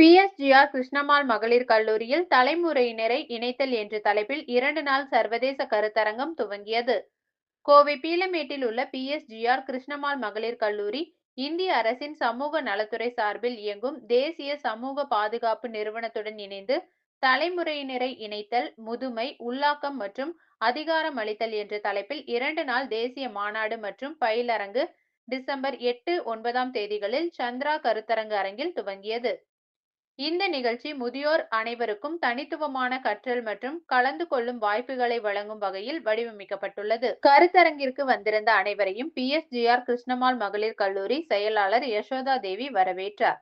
PSGR Krishnammal மகளிர் கல்லூரியில் தலைமுறையினரை இணைத்தல் என்ற தலைப்பில் இரண்டு நாள் சர்வதேச கருத்தரங்கம் துவங்கியது. கோவை பீலமேட்டில் உள்ள பிஎஸ்ஜிஆர் கிருஷ்ணமால் மகளிர் கல்லூரி இந்திய அரசின் சமூக நலத்துறை சார்பில் இயங்கும் தேசிய சமூக பாதுகாப்பு நிறுவனத்துடன் இணைந்து தலைமுறையினரை இணைத்தல், முதுமை, உள்ளாக்கம் மற்றும் அதிகாரமளித்தல் என்ற தலைப்பில் இரண்டு நாள் தேசிய மாநாடு மற்றும் பயிலரங்கு டிசம்பர் எட்டு, ஒன்பதாம் தேதிகளில் சந்திரா கருத்தரங்கு அரங்கில் துவங்கியது. இந்த நிகழ்ச்சி முதியோர் அனைவருக்கும் தனித்துவமான கற்றல் மற்றும் கலந்து கொள்ளும் வாய்ப்புகளை வழங்கும் வகையில் வடிவமைக்கப்பட்டுள்ளது. கருத்தரங்கிற்கு வந்திருந்த அனைவரையும் பிஎஸ்ஜிஆர் கிருஷ்ணம்மாள் மகளிர் கல்லூரி செயலாளர் யசோதா தேவி வரவேற்றார்.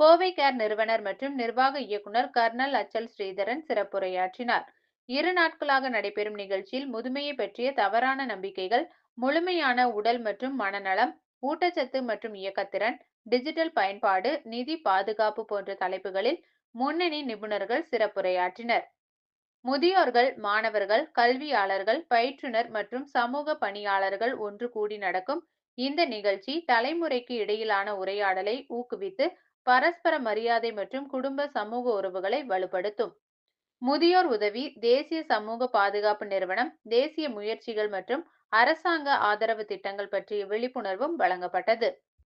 கோவை கேர் நிறுவனர் மற்றும் நிர்வாக இயக்குனர் கர்னல் அச்சல் ஸ்ரீதரன் சிறப்புரையாற்றினார். இரு நாட்களாக நடைபெறும் நிகழ்ச்சியில் முதுமையை பற்றிய தவறான நம்பிக்கைகள், முழுமையான உடல் மற்றும் மனநலம், ஊட்டச்சத்து மற்றும் இயக்கத்திறன், டிஜிட்டல் பயன்பாடு, நிதி பாதுகாப்பு போன்ற தலைப்புகளில் முன்னணி நிபுணர்கள் சிறப்புரையாற்றினர். முதியோர்கள், மாணவர்கள், கல்வியாளர்கள், பயிற்றுனர் மற்றும் சமூக பணியாளர்கள் ஒன்று கூடி நடக்கும் இந்த நிகழ்ச்சி தலைமுறைக்கு இடையிலான உரையாடலை ஊக்குவித்து பரஸ்பர மரியாதை மற்றும் குடும்ப சமூக உறவுகளை வலுப்படுத்தும். முதியோர் உதவி, தேசிய சமூக பாதுகாப்பு நிறுவனம், தேசிய முயற்சிகள் மற்றும் அரசாங்க ஆதரவு திட்டங்கள் பற்றிய விழிப்புணர்வும் வழங்கப்பட்டது.